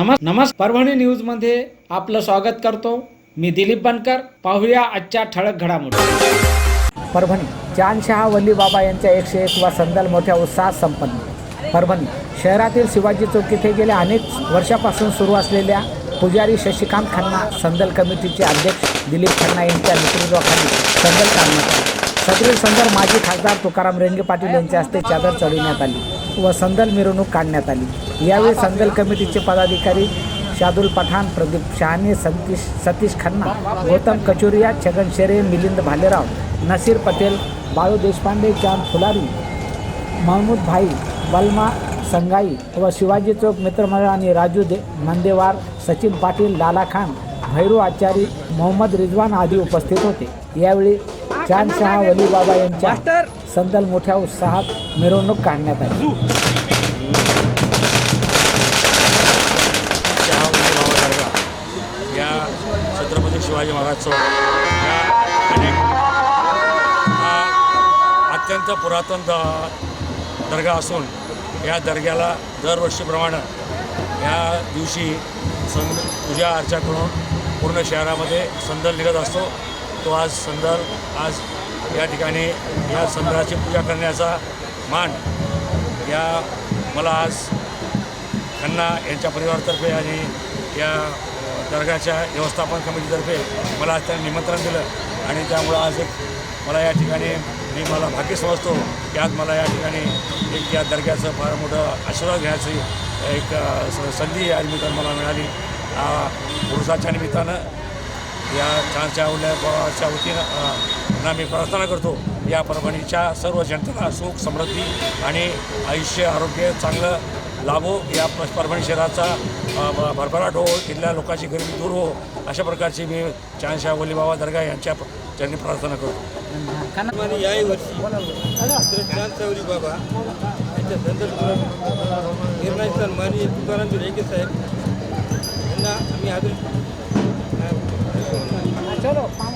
नमस् नमस् परभणी न्यूजमध्ये आपलं स्वागत करतो. मी दिलीप बनकर. पाहूया आजच्या ठळक घडामोडी. परभणी जानशहा वल्लीबाबा यांच्या एकशे एक वा संदल मोठ्या उत्साहात संपन्न. परभणी शहरातील शिवाजी चौक येथे गेल्या अनेक वर्षापासून सुरू असलेल्या पुजारी शशिकांत खन्ना संदल कमिटीचे अध्यक्ष दिलीप खन्ना यांच्या नेतृत्वाखाली संदल काढण्यात आली सदरील संदल माजी खासदार तुकाराम रेंगे पाटील यांच्या हस्ते चादर चढविण्यात आली व संदल मिरवणूक काढण्यात आली. यावेळी संदल कमिटीचे पदाधिकारी शादुल पठाण प्रदीप शहाणे सतीश सतीश खन्ना गौतम कचोरिया छगन शेरे मिलिंद भालेराव नसीर पटेल बाळू देशपांडे चांद फुलारी महमूद भाई बलमा संगाई व शिवाजी चौक मित्रमंडळ आणि राजू दे मंदेवार सचिन पाटील लाला खान भैरू आचारी मोहम्मद रिजवान आदी उपस्थित होते. यावेळी चांदशहा वलीबाबा यांच्या संदल मोठ्या उत्साहात मिरवणूक काढण्यात आली. चहा बाबा दर्गा या छत्रपती शिवाजी महाराज हा अत्यंत पुरातन द दर्गा असून या दर्ग्याला दरवर्षीप्रमाणे या दिवशी सं पूजा अर्चा करून पूर्ण शहरामध्ये संदल निघत असतो. तो आज संदर आज या ठिकाणी या संदराची पूजा करण्याचा मान या मला आज खन्ना यांच्या परिवारातर्फे आणि या दर्गाच्या व्यवस्थापन कमिटीतर्फे मला आज त्यांनी निमंत्रण दिलं आणि त्यामुळं आज एक मला या ठिकाणी मी मला भाग्य समजतो की आज मला या ठिकाणी एक या दर्ग्याचं फार मोठं आशीर्वाद घ्यायची एक स- संधी या निमित्तानं मला मिळाली. पुरुषाच्या निमित्तानं या छानच्या उल्ल्याच्या वतीनं अ, मी प्रार्थना करतो. या परभणीच्या सर्व जनतेला सुख समृद्धी आणि आयुष्य आरोग्य चांगलं लाभो. या प- परभणी शहराचा भरभराट हो इथल्या लोकांची गरिबी दूर हो. अशा प्रकारची मी छानशा वलीबाबा दर्गा यांच्या त्यांनी प्रार्थना करतो. आणि याही वर्षी बाबा यांच्या संदर्भ निर्णय सर माननीय तुकाराम रेगे साहेब